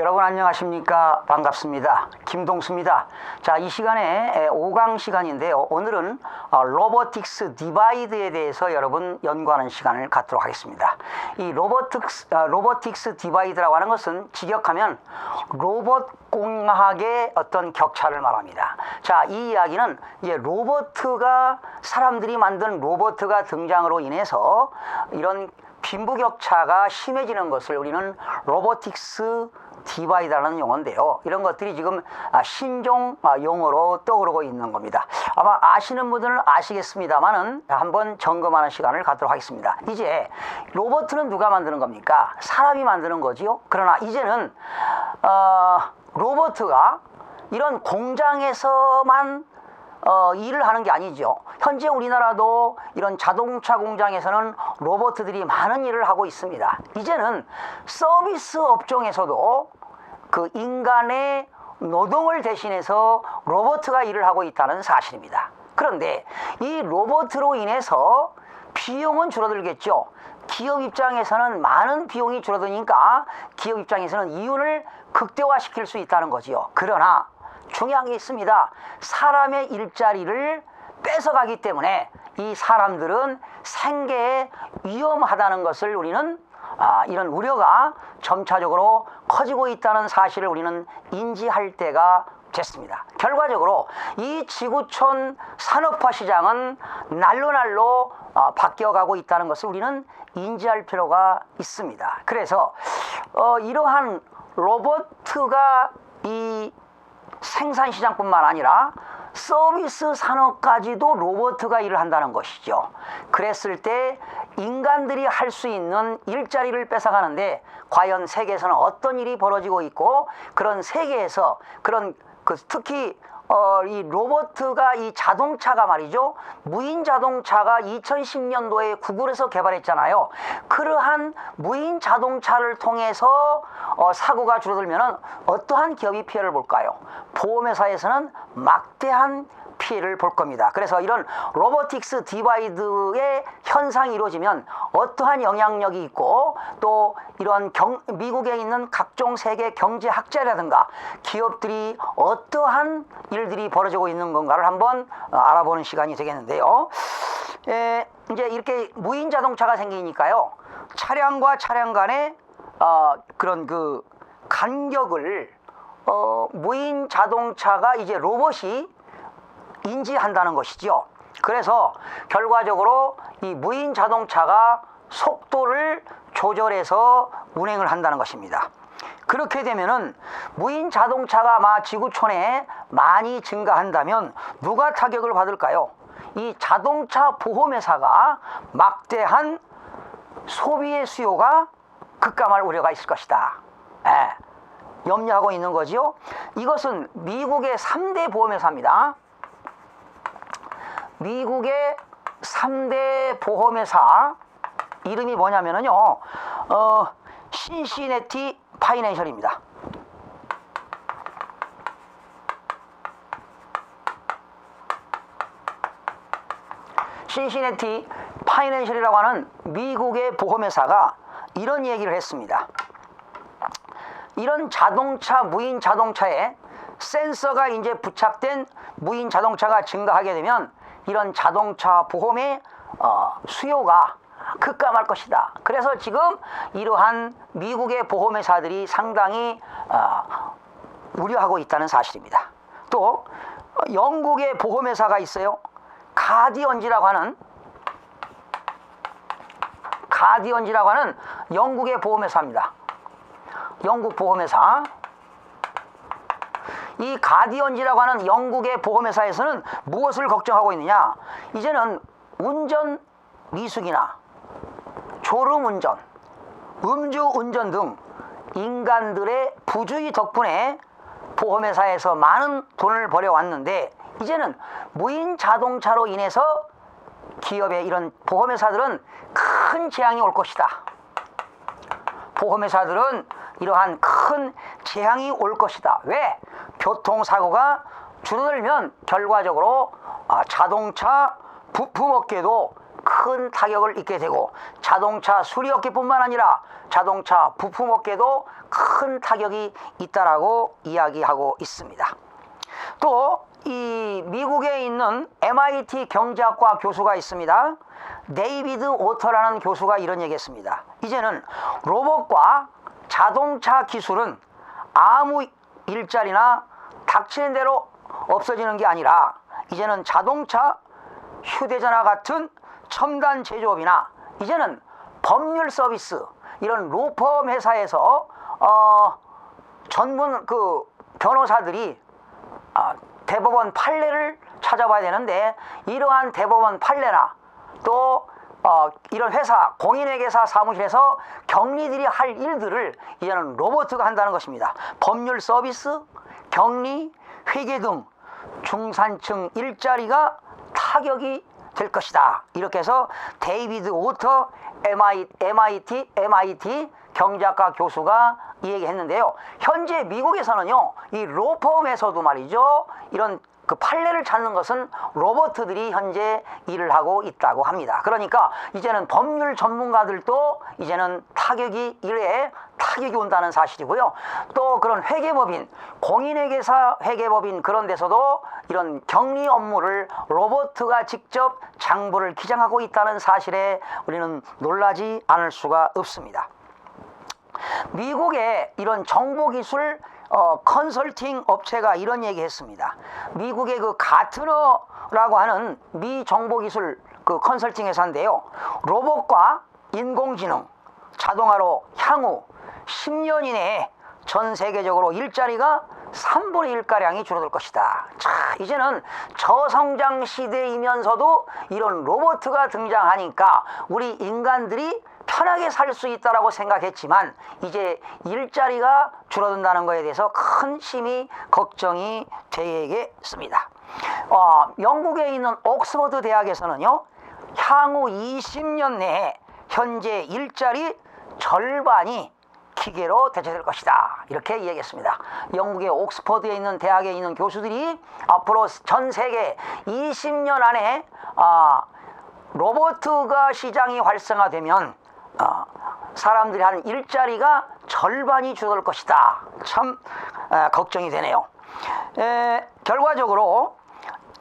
여러분 안녕하십니까? 반갑습니다. 김동수입니다. 자 이 시간에 5강 시간인데요. 오늘은 어, 로보틱스 디바이드에 대해서 여러분 연구하는 시간을 갖도록 하겠습니다. 이 로보틱스, 어, 로보틱스 디바이드라고 하는 것은 직역하면 로봇 공학의 어떤 격차를 말합니다. 자 이 이야기는 이제 로버트가 사람들이 만든 로버트가 등장으로 인해서 이런 빈부격차가 심해지는 것을 우리는 로보틱스 디바이드라는 용어인데요. 이런 것들이 지금 아, 신종 아, 용어로 떠오르고 있는 겁니다. 아마 아시는 분들은 아시겠습니다만은 한번 점검하는 시간을 갖도록 하겠습니다. 이제 로버트는 누가 만드는 겁니까? 사람이 만드는 거지요. 그러나 이제는 어, 로버트가 이런 공장에서만 어, 일을 하는 게 아니죠. 현재 우리나라도 이런 자동차 공장에서는 로봇들이 많은 일을 하고 있습니다. 이제는 서비스 업종에서도 그 인간의 노동을 대신해서 로봇가 일을 하고 있다는 사실입니다. 그런데 이 로봇으로 인해서 비용은 줄어들겠죠. 기업 입장에서는 많은 비용이 줄어드니까 기업 입장에서는 이윤을 극대화시킬 수 있다는 거지요. 그러나 게 있습니다. 사람의 일자리를 뺏어가기 때문에 이 사람들은 생계에 위험하다는 것을 우리는 아, 이런 우려가 점차적으로 커지고 있다는 사실을 우리는 인지할 때가 됐습니다. 결과적으로 이 지구촌 산업화 시장은 날로 날로 어, 바뀌어가고 있다는 것을 우리는 인지할 필요가 있습니다. 그래서 어, 이러한 로봇가 이 생산 시장뿐만 아니라 서비스 산업까지도 로봇가 일을 한다는 것이죠. 그랬을 때 인간들이 할 수 있는 일자리를 뺏어가는데 과연 세계에서는 어떤 일이 벌어지고 있고 그런 세계에서 그런 그 특히 어, 이 로버트가 이 자동차가 말이죠. 무인 자동차가 2010년도에 구글에서 개발했잖아요. 그러한 무인 자동차를 통해서 어, 사고가 줄어들면 어떠한 기업이 피해를 볼까요? 보험회사에서는 막대한 피해를 볼 겁니다. 그래서 이런 로보틱스 디바이드의 현상이 이루어지면 어떠한 영향력이 있고 또 이런 경, 미국에 있는 각종 세계 경제학자라든가 기업들이 어떠한 일들이 벌어지고 있는 건가를 한번 어, 알아보는 시간이 되겠는데요. 에, 이제 이렇게 무인 자동차가 생기니까요. 차량과 차량 간의 어, 그런 그 간격을 어, 무인 자동차가 이제 로봇이 인지한다는 것이죠. 그래서 결과적으로 이 무인 자동차가 속도를 조절해서 운행을 한다는 것입니다. 그렇게 되면은 무인 자동차가 마 지구촌에 많이 증가한다면 누가 타격을 받을까요? 이 자동차 보험회사가 막대한 소비의 수요가 급감할 우려가 있을 것이다. 예, 염려하고 있는 거지요. 이것은 미국의 3대 보험회사입니다. 미국의 3대 보험회사 이름이 뭐냐면요. 어, 신시네티 파이낸셜입니다. 신시네티 파이낸셜이라고 하는 미국의 보험회사가 이런 얘기를 했습니다. 이런 자동차, 무인 자동차에 센서가 이제 부착된 무인 자동차가 증가하게 되면 이런 자동차 보험의 어, 수요가 급감할 것이다. 그래서 지금 이러한 미국의 보험회사들이 상당히 어, 우려하고 있다는 사실입니다. 또 어, 영국의 보험회사가 있어요. 가디언지라고 하는 가디언지라고 하는 영국의 보험회사입니다. 영국 보험회사. 이 가디언지라고 하는 영국의 보험회사에서는 무엇을 걱정하고 있느냐? 이제는 운전 미숙이나 졸음 운전, 음주 운전 등 인간들의 부주의 덕분에 보험회사에서 많은 돈을 벌여왔는데 이제는 무인 자동차로 인해서 기업의 이런 보험회사들은 큰 재앙이 올 것이다. 보험회사들은 이러한 큰 재앙이 올 것이다. 왜? 교통사고가 줄어들면 결과적으로 아, 자동차 부품 업계도 큰 타격을 입게 되고 자동차 수리업계뿐만 아니라 자동차 부품 업계도 큰 타격이 있다라고 이야기하고 있습니다. 또 이 미국에 있는 MIT 경제학과 교수가 있습니다. 데이비드 오터라는 교수가 이런 얘기했습니다. 이제는 로봇과 자동차 기술은 아무 일자리나 닥치는 대로 없어지는 게 아니라 이제는 자동차, 휴대전화 같은 첨단 제조업이나 이제는 법률 서비스 이런 로펌 회사에서 어, 전문 그 변호사들이 아, 대법원 판례를 찾아봐야 되는데 이러한 대법원 판례나 또 어, 이런 회사 공인회계사 사무실에서 격리들이 할 일들을 이제는 로봇가 한다는 것입니다. 법률 서비스, 격리, 회계 등 중산층 일자리가 타격이 될 것이다. 이렇게 해서 데이비드 오터 MIT, MIT 경제학과 교수가 이 얘기했는데요. 현재 미국에서는요, 이 로펌에서도 말이죠, 이런 그 판례를 찾는 것은 로버트들이 현재 일을 하고 있다고 합니다. 그러니까 이제는 법률 전문가들도 이제는 타격이 일에 타격이 온다는 사실이고요. 또 그런 회계법인, 공인회계사 회계법인 그런 데서도 이런 격리 업무를 로버트가 직접 장부를 기장하고 있다는 사실에 우리는 놀라지 않을 수가 없습니다. 미국의 이런 정보기술 어, 컨설팅 업체가 이런 얘기 했습니다. 미국의 그 가트너라고 하는 미 정보기술 그 컨설팅 회사인데요. 로봇과 인공지능, 자동화로 향후 10년 이내에 전 세계적으로 일자리가 3분의 1가량이 줄어들 것이다. 자, 이제는 저성장 시대이면서도 이런 로봇가 등장하니까 우리 인간들이 편하게 살 수 있다라고 생각했지만 이제 일자리가 줄어든다는 것에 대해서 큰 심히 걱정이 되겠습니다. 어, 영국에 있는 옥스퍼드 대학에서는요, 향후 20년 내에 현재 일자리 절반이 기계로 대체될 것이다. 이렇게 이야기했습니다. 영국의 옥스퍼드에 있는 대학에 있는 교수들이 앞으로 전 세계 20년 안에 아, 로보트가 시장이 활성화되면 어, 사람들이 하는 일자리가 절반이 줄어들 것이다. 참 에, 걱정이 되네요. 에, 결과적으로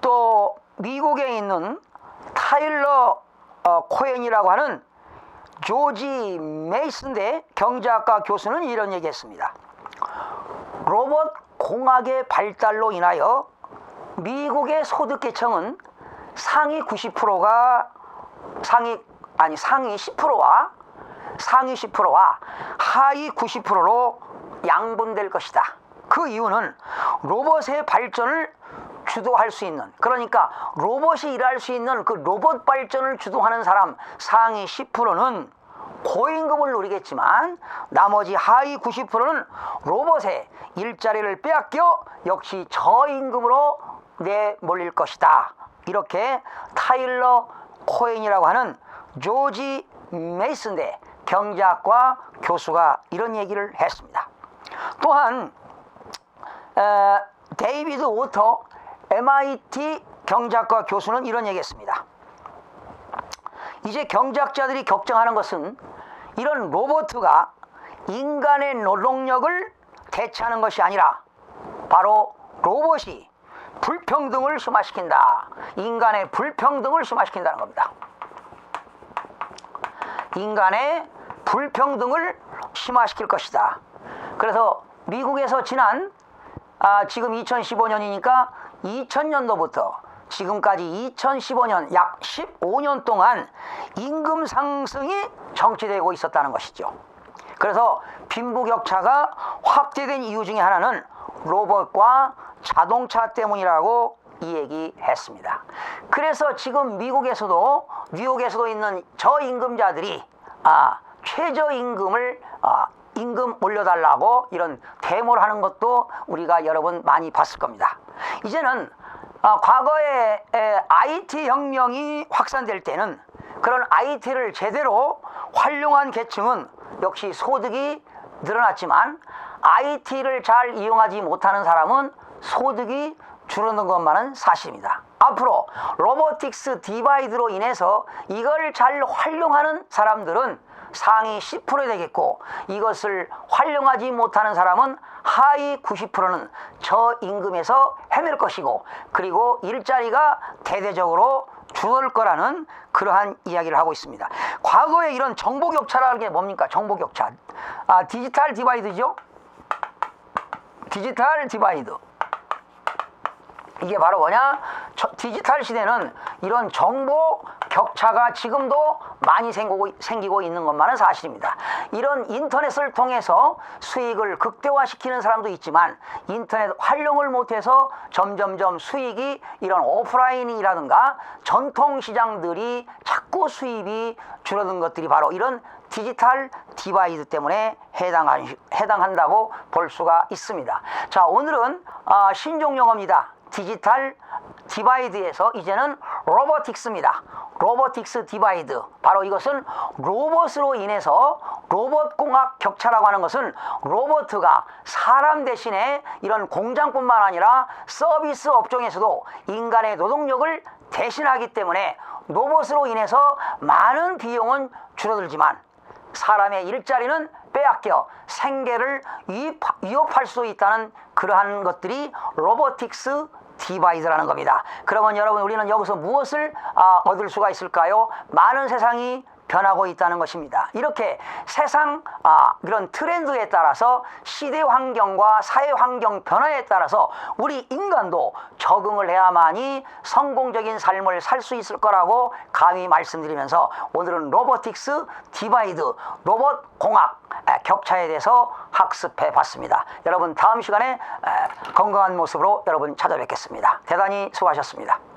또 미국에 있는 타일러 어, 코엔이라고 하는 조지 메이슨 대 경제학과 교수는 이런 얘기했습니다. 로봇 공학의 발달로 인하여 미국의 소득 계층은 상위 90%가 상위 아니 상위 10%와 상위 10%와 하위 90%로 양분될 것이다. 그 이유는 로봇의 발전을 주도할 수 있는 그러니까 로봇이 일할 수 있는 그 로봇 발전을 주도하는 사람 상위 10%는 고임금을 누리겠지만 나머지 하위 90%는 로봇의 일자리를 빼앗겨 역시 저임금으로 내몰릴 것이다. 이렇게 타일러 코엔이라고 하는 조지 메이슨 대 경제학과 교수가 이런 얘기를 했습니다. 또한 에, 데이비드 오터 MIT 경제학과 교수는 이런 얘기했습니다. 이제 경제학자들이 걱정하는 것은 이런 로봇가 인간의 노동력을 대체하는 것이 아니라 바로 로봇이 불평등을 심화시킨다. 인간의 불평등을 심화시킨다는 겁니다. 인간의 불평등을 심화시킬 것이다. 그래서 미국에서 지난 아, 지금 2015년이니까 2000년도부터 지금까지 2015년 약 15년 동안 임금 상승이 정치되고 있었다는 것이죠. 그래서 빈부격차가 확대된 이유 중에 하나는 로봇과 자동차 때문이라고 이 얘기했습니다. 그래서 지금 미국에서도 뉴욕에서도 있는 저임금자들이 아, 최저임금을 아, 임금 올려달라고 이런 데모를 하는 것도 우리가 여러분 많이 봤을 겁니다. 이제는 아, 과거에 에, IT 혁명이 확산될 때는 그런 IT를 제대로 활용한 계층은 역시 소득이 늘어났지만 IT를 잘 이용하지 못하는 사람은 소득이 줄어든 것만은 사실입니다. 앞으로 로보틱스 디바이드로 인해서 이걸 잘 활용하는 사람들은 상위 10% 되겠고 이것을 활용하지 못하는 사람은 하위 90%는 저임금에서 헤맬 것이고 그리고 일자리가 대대적으로 줄을 거라는 그러한 이야기를 하고 있습니다. 과거에 이런 정보 격차라는 게 뭡니까? 정보 격차. 아, 디지털 디바이드죠? 디지털 디바이드. 이게 바로 뭐냐? 저- 디지털 시대는 이런 정보 격차가 지금도 많이 생기고, 생기고 있는 것만은 사실입니다. 이런 인터넷을 통해서 수익을 극대화시키는 사람도 있지만 인터넷 활용을 못해서 점점점 수익이 이런 오프라인이라든가 전통 시장들이 자꾸 수입이 줄어든 것들이 바로 이런 디지털 디바이드 때문에 해당한, 해당한다고 볼 수가 있습니다. 자, 오늘은 아, 신종 용어입니다. 디지털 디바이드에서 이제는 로보틱스입니다. 로보틱스 디바이드. 바로 이것은 로봇으로 인해서 로봇 공학 격차라고 하는 것은 로봇가 사람 대신에 이런 공장뿐만 아니라 서비스 업종에서도 인간의 노동력을 대신하기 때문에 로봇으로 인해서 많은 비용은 줄어들지만 사람의 일자리는 빼앗겨 생계를 위협, 위협할 수 있다는 그러한 것들이 로보틱스 디바이드라는 겁니다. 그러면 여러분 우리는 여기서 무엇을 아, 얻을 수가 있을까요? 많은 세상이 변하고 있다는 것입니다. 이렇게 세상 아, 이런 트렌드에 따라서 시대 환경과 사회 환경 변화에 따라서 우리 인간도 적응을 해야만이 성공적인 삶을 살 수 있을 거라고 감히 말씀드리면서 오늘은 로보틱스 디바이드 로봇 공학 에, 격차에 대해서 학습해 봤습니다. 여러분 다음 시간에 에, 건강한 모습으로 여러분 찾아뵙겠습니다. 대단히 수고하셨습니다.